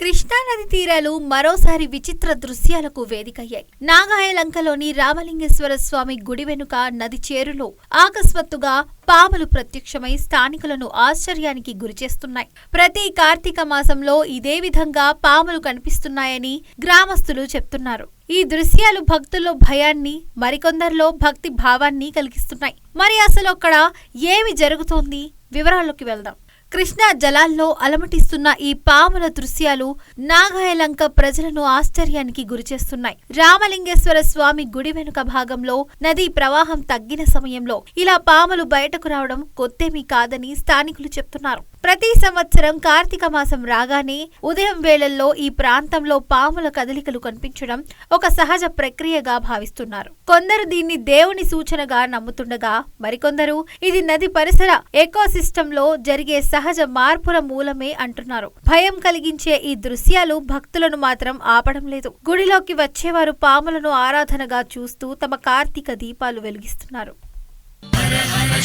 కృష్ణానది తీరాలు మరోసారి విచిత్ర దృశ్యాలకు వేదికయ్యాయి. నాగాయలంకలోని రామలింగేశ్వర స్వామి గుడి వెనుక నది చేరులో ఆకస్మత్తుగా పాములు ప్రత్యక్షమై స్థానికులను ఆశ్చర్యానికి గురిచేస్తున్నాయి. ప్రతి కార్తీక మాసంలో ఇదే విధంగా పాములు కనిపిస్తున్నాయని గ్రామస్తులు చెప్తున్నారు. ఈ దృశ్యాలు భక్తుల్లో భయాన్ని మరికొందరిలో భక్తి భావాన్ని కలిగిస్తున్నాయి. మరి అసలు అక్కడ ఏమి జరుగుతోంది? వివరాల్లోకి వెళ్దాం. కృష్ణా జలాల్లో అలమటిస్తున్న ఈ పాముల దృశ్యాలు నాగాయలంక ప్రజలను ఆశ్చర్యానికి గురిచేస్తున్నాయి. రామలింగేశ్వర స్వామి గుడి వెనుక భాగంలో నదీ ప్రవాహం తగ్గిన సమయంలో ఇలా పాములు బయటకు రావడం కొత్తేమీ కాదని స్థానికులు చెప్తున్నారు. ప్రతి సంవత్సరం కార్తీక మాసం రాగానే ఉదయం వేళల్లో ఈ ప్రాంతంలో పాముల కదలికలు కనిపించడం ఒక సహజ ప్రక్రియగా భావిస్తున్నారు. కొందరు దీన్ని దేవుని సూచనగా నమ్ముతుండగా మరికొందరు ఇది నది పరిసర ఎకోసిస్టంలో జరిగే సహజ మార్పుల మూలమే అంటున్నారు. భయం కలిగించే ఈ దృశ్యాలు భక్తులను మాత్రం ఆపడం లేదు. గుడిలోకి వచ్చేవారు పాములను ఆరాధనగా చూస్తూ తమ కార్తీక దీపాలు వెలిగిస్తున్నారు.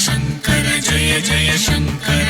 శంకర జయ జయ శంకర